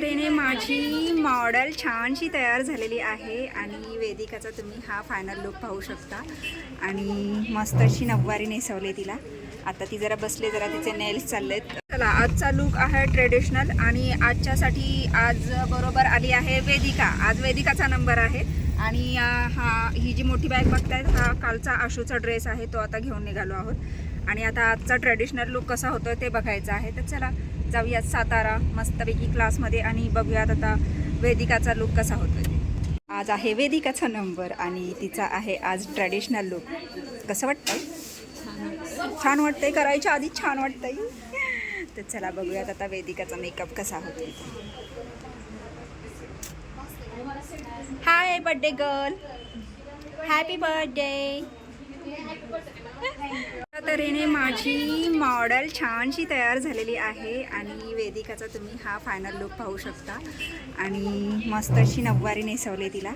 तऱ्हेने माझी मॉडेल छानशी तयार झालेली आहे आणि वेदिकाचा तुम्ही हा फायनल लुक पाहू शकता. आणि मस्त अशी नऊवारी नेसवली तिला. आता ती जरा बसले जरा तिचे नेल्स चाललेत. चला आजचा लुक आहे ट्रेडिशनल आणि आजच्यासाठी आज बरोबर आली आहे वेदिका. आज वेदिकाचा नंबर आहे. आणि हा ही जी मोठी बॅग बघतायत हा कालचा आशूचा ड्रेस आहे तो आता घेऊन निघालो आहोत. आणि आता आजचा ट्रेडिशनल लुक कसा होतो ते बघायचं आहे. तर चला जाऊयात सातारा मस्तपैकी क्लासमध्ये आणि बघूयात आता वेदिकाचा लुक कसा होतो ते आज आहे वेदिकाचा नंबर आणि तिचा आहे आज ट्रॅडिशनल लुक कसं वाटतंय? छान वाटतंय करायच्या आधी छान वाटतंय. तर चला बघूयात आता वेदिकाचा मेकअप कसा होतो hi birthday girl happy birthday तऱ्हेने माझी मॉडेल छानशी तयार झालेली आहे आणि वेदिकाचा तुम्ही हा फायनल लुक पाहू शकता. आणि मस्त अशी नऊवारी नेसवली तिला.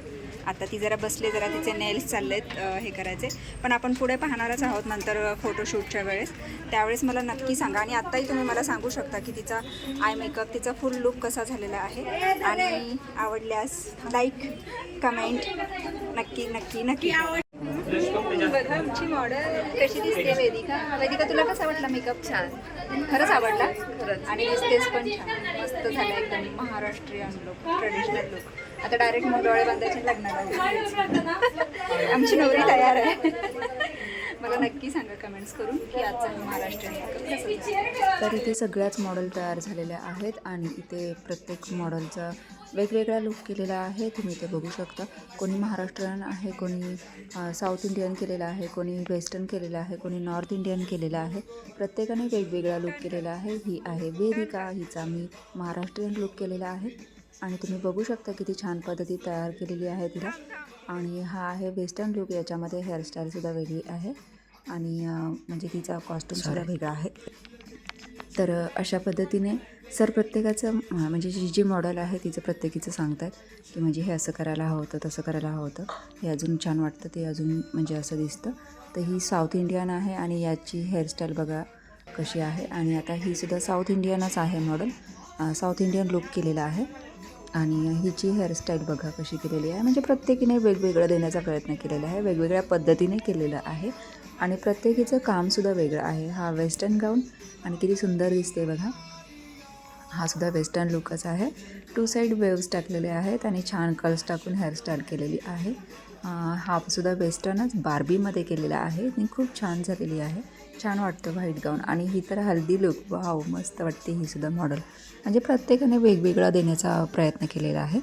आता ती जरा बसले जरा तिचे नेल्स चाललेत हे करायचे. पण आपण पुढे पाहणारच आहोत नंतर फोटोशूटच्या वेळेस. त्यावेळेस मला नक्की सांगा आणि आत्ताही तुम्ही मला सांगू शकता की तिचा आय मेकअप तिचा फुल लुक कसा झालेला आहे. आणि आवडल्यास लाईक कमेंट नक्की नक्की नक्की. बघा आमची मॉडेल कशी दिसते वेदिका. वेदिका तुला कसा वाटला मेकअप छान. खरंच आवडला. खरंच. आणि दिसतेस पण छान. मस्त झालं एकदम महाराष्ट्रीयन लुक ट्रेडिशनल लुक आता डायरेक्ट मग डोळे बांधायचे लग्नाला आमची नवरी तयार आहे. मला नक्की सांगा कमेंट्स करून की आजचा महाराष्ट्रीयन मेकअप तर इथे सगळ्याच मॉडेल तयार झालेल्या आहेत आणि इथे प्रत्येक मॉडेलचा वेगवेगळा लुक केलेला आहे तुम्ही इथे बघू शकता. कोणी महाराष्ट्रीयन आहे कोणी साऊथ इंडियन केलेला आहे कोणी वेस्टर्न केलेलं आहे कोणी नॉर्थ इंडियन केलेलं आहे. प्रत्येकाने वेगवेगळा लुक केलेला आहे. ही आहे वेदिका हिचा मी महाराष्ट्रीयन लुक केलेला आहे. आणि तुम्ही बघू शकता किती छान पद्धती तयार केलेली आहे तिला. आणि हा आहे वेस्टर्न लुक याच्यामध्ये हेअरस्टाईलसुद्धा वेगळी आहे. आणि म्हणजे तिचा कॉस्ट्युमसुद्धा वेगळा आहे. तर अशा पद्धतीने सर प्रत्येकाचं म्हणजे जी जी मॉडेल आहे तिचं प्रत्येकीचं सांगतात की म्हणजे हे असं करायला हवं होतं तसं करायला हवं होतं. हे अजून छान वाटतं ते अजून म्हणजे असं दिसतं. तर ही साऊथ इंडियन आहे आणि याची हेअरस्टाईल बघा कशी आहे. आणि आता ही सुद्धा साऊथ इंडियनच आहे मॉडेल साऊथ इंडियन लुक केलेला आहे. आणि हिची हेअरस्टाईल बघा कशी केलेली आहे. म्हणजे प्रत्येकीने वेगवेगळं देण्याचा प्रयत्न केलेला आहे. वेगवेगळ्या पद्धतीने केलेलं आहे. आणि प्रत्येकीचं कामसुद्धा वेगळं आहे. हा वेस्टर्न गाऊन आणि किती सुंदर दिसते बघा. हा सुद्धा वेस्टर्न लुकच आहे. टू साईड वेव्स टाकलेले आहेत आणि छान कर्ल्स टाकून हेअरस्टाईल केलेली आहे. अं, हा सुद्धा वेस्टर्नच बार्बीमध्ये केलेला आहे. आणि खूप छान झालेली आहे. छान वाटतं व्हाईट गाऊन. आणि ही तर हल्दी लुक वाव मस्त वाटते ही सुद्धा मॉडेल म्हणजे प्रत्येकाने वेगवेगळा देण्याचा प्रयत्न केलेला आहे.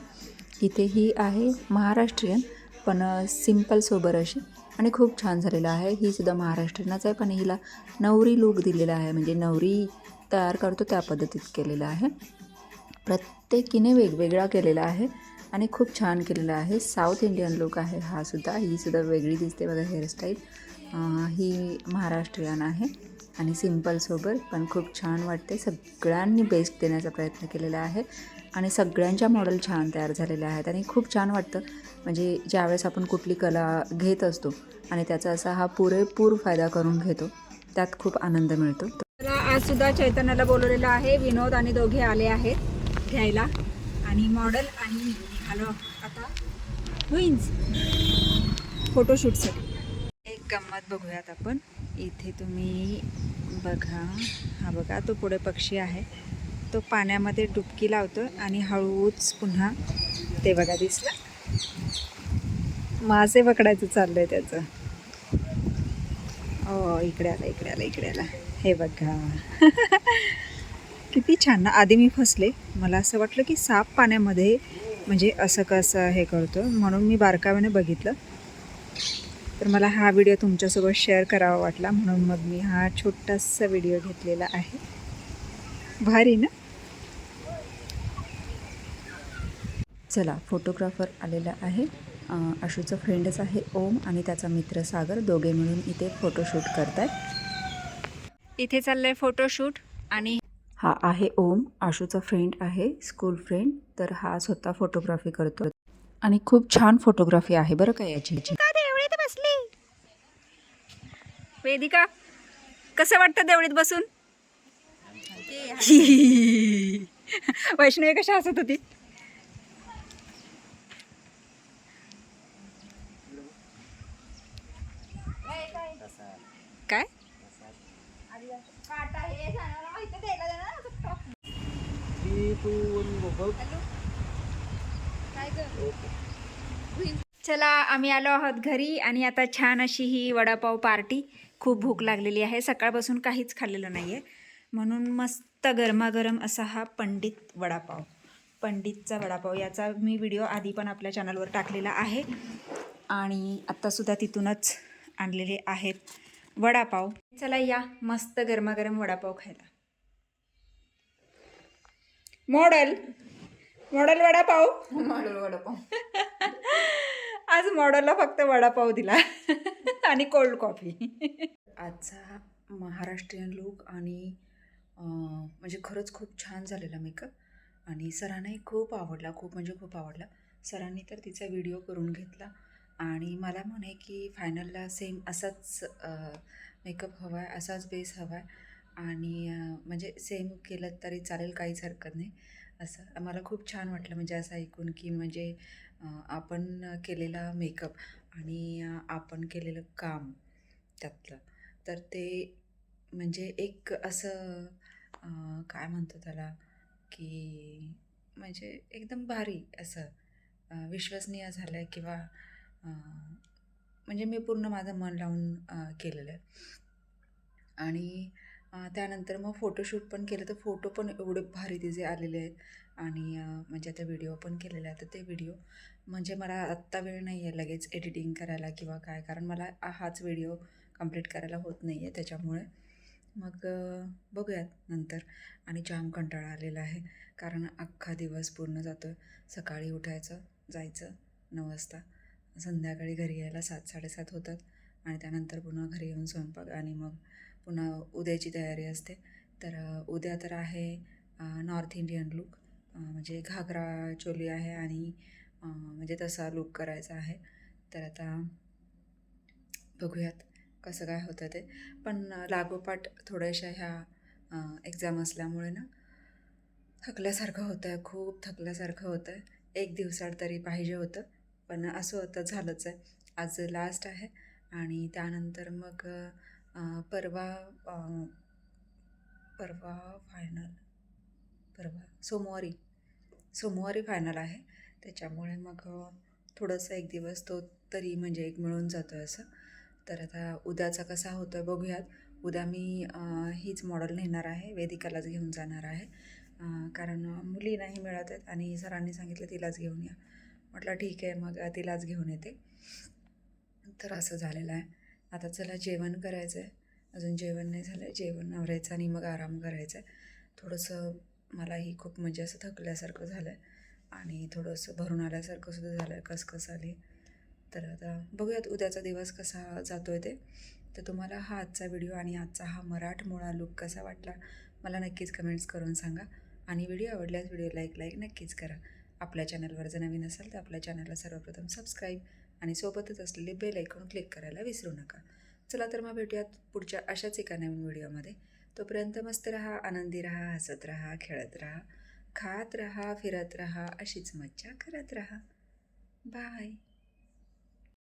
इथे ही आहे महाराष्ट्रीयन पण सिंपल सोबर अशी. आणि खूप छान झालेलं आहे. ही सुद्धा महाराष्ट्रीयनच आहे पण हिला नवरी लुक दिलेला आहे. म्हणजे नवरी तयार करतो त्या पद्धतीत केलेलं आहे. प्रत्येकीने वेगवेगळा केलेला आहे आणि खूप छान केलेला आहे. साऊथ इंडियन लुक आहे हा सुद्धा. ही सुद्धा वेगळी दिसते बघा हेअरस्टाईल ही महाराष्ट्रीयन आहे आणि सिम्पलसोबत पण खूप छान वाटते. सगळ्यांनी बेस्ट देण्याचा प्रयत्न केलेला आहे. आणि सगळ्यांच्या मॉडेल छान तयार झालेल्या आहेत आणि खूप छान वाटतं. म्हणजे ज्यावेळेस आपण कुठली कला घेत असतो आणि त्याचा असा हा पुरेपूर फायदा करून घेतो त्यात खूप आनंद मिळतो. मला आज सुद्धा चैतन्याला बोलवलेलं आहे विनोद आणि दोघे आले आहेत घ्यायला. आणि मॉडेल आणि निघालो आता ट्विन्स फोटोशूटसाठी एक गंमत बघूयात आपण. इथे तुम्ही बघा. हा बघा तो पुढे पक्षी आहे. तो पाण्यामध्ये डुबकी लावतो आणि हळूच पुन्हा ते बघा दिसलं. मासे पकडायचं चाललंय त्याचं. ओ इकडे आला इकडे आला इकडे आला. हे बघा. किती छान. ना आधी मी फसले. मला असं वाटलं की साप पाण्यामध्ये म्हणजे असं कसं हे करतो. म्हणून मी बारकाव्याने बघितलं. तर मला हा व्हिडिओ तुमच्यासोबत शेअर करावा वाटला. म्हणून मग मी हा छोटासा व्हिडिओ घेतलेला आहे. भारी ना? चला फोटोग्राफर आलेला आहे. आशूचा फ्रेंडच आहे ओम आणि त्याचा मित्र सागर. दोघे मिळून इथे फोटोशूट करतात इथे चाललंय फोटोशूट आणि हा आहे ओम. आशूचा फ्रेंड आहे स्कूल फ्रेंड तर हा स्वतः फोटोग्राफी करतो आणि खूप छान फोटोग्राफी आहे बरं का याची. देवळीत बसली? वेदिका कसं वाटतं देवळीत बसून? वैष्णवी कशा हसत होती काय चला आम्ही आलो आहोत घरी आणि आता छान अशी ही वडापाव पार्टी. खूप भूक लागलेली आहे. सकाळपासून काहीच खाल्लेलं नाही आहे म्हणून मस्त गरमागरम असा हा पंडित वडापाव. पंडितचा वडापाव. याचा मी व्हिडिओ आधी पण आपल्या चॅनलवर टाकलेला आहे. आणि आत्तासुद्धा तिथूनच आणलेले आहेत वडापाव. चला या मस्त गरमागरम वडापाव खायला. Model. Model vada pav. Model vada pav. आज मॉडलला फक्त वडापाव दिला. आणि कोल्ड कॉफी. आजचा महाराष्ट्रीयन लुक आणि म्हणजे खरंच खूप छान झालेला मेकअप आणि सरांनाही खूप आवडला खूप म्हणजे खूप आवडला. सरांनी तर तिचा व्हिडिओ करून घेतला. आणि मला म्हणे की फायनलला सेम असाच मेकअप हवा आहे असाच बेस हवा आहे आणि म्हणजे सेम केलं तरी चालेल काहीच हरकत नाही. असं मला खूप छान वाटलं म्हणजे असं ऐकून की म्हणजे आपण केलेला मेकअप आणि आपण केलेलं काम त्यातलं. तर ते म्हणजे एक असं काय म्हणतो त्याला की म्हणजे एकदम भारी असं विश्वसनीय झालं आहे किंवा म्हणजे मी पूर्ण माझं मन लावून केलेलं आहे. आणि त्यानंतर मग फोटोशूट पण केलं तर फोटो पण एवढे भारी तिचे आलेले आहेत. आणि म्हणजे आता व्हिडिओ पण केलेले आहे तर ते व्हिडिओ म्हणजे मला आत्ता वेळ नाही आहे लगेच एडिटिंग करायला किंवा काय कारण मला हाच व्हिडिओ कंप्लीट करायला होत नाही आहे त्याच्यामुळे. मग बघूयात नंतर. आणि जाम कंटाळा आलेला आहे कारण अख्खा दिवस पूर्ण जातो आहे सकाळी उठायचं जायचं नऊ वाजता. संध्याकाळी घरी यायला सात साडेसात होतात. आणि त्यानंतर पुन्हा घरी येऊन स्वयंपाक आणि मग पुन्हा उद्याची तयारी असते. तर उद्या तर आहे नॉर्थ इंडियन लुक म्हणजे घागरा चोली आहे आणि म्हणजे तसा लुक करायचा आहे. तर आता बघूयात कसं काय होतं ते. पण लागोपाठ थोड्याशा ह्या एक्झाम असल्यामुळे ना थकल्यासारखं होतं आहे खूप थकल्यासारखं होतं आहे एक दिवसाड तरी पाहिजे होतं पण असं होतं झालंच आहे. आज लास्ट आहे आणि त्यानंतर मग परवा परवा फायनल परवा सोमवारी सोमवारी फायनल आहे. त्याच्यामुळे मग थोडंसं एक दिवस तो तरी म्हणजे एक मिळून जातो आहे असं. तर आता उद्याचा कसा होतो आहे बघूयात. उद्या मी हीच मॉडेल नेणार आहे वेदिकालाच घेऊन जाणार आहे. कारण मुली नाही मिळत आहेत आणि सरांनी सांगितलं तिलाच घेऊन या. म्हटलं ठीक आहे मग तिलाच घेऊन येते. तर असं झालेलं आहे. आता चला जेवण करायचं आहे अजून जेवण नाही झालं आहे जेवण आवरायचं आणि मग आराम करायचा आहे थोडंसं मलाही खूप म्हणजे असं थकल्यासारखं झालं आहे आणि थोडंसं भरून आल्यासारखं सुद्धा झालं आहे कसकस आली. तर आता बघूयात उद्याचा दिवस कसा जातो आहे ते. तर तुम्हाला हा आजचा व्हिडिओ आणि आजचा हा मराठमोळा लुक कसा वाटला? मला नक्कीच कमेंट्स करून सांगा. आणि व्हिडिओ आवडल्यास व्हिडिओ लाईक लाईक नक्कीच करा. आपल्या चॅनलवर जर नवीन असाल तर आपल्या चॅनलला सर्वप्रथम सबस्क्राईब आणि सोबतच असलेले बेल ऐकून क्लिक करायला विसरू नका. चला तर मग भेटूयात पुढच्या अशाच एका नवीन व्हिडिओमध्ये. तोपर्यंत मस्त रहा आनंदी रहा हसत रहा खेळत रहा खात रहा फिरत रहा अशीच मज्जा करत रहा. बाय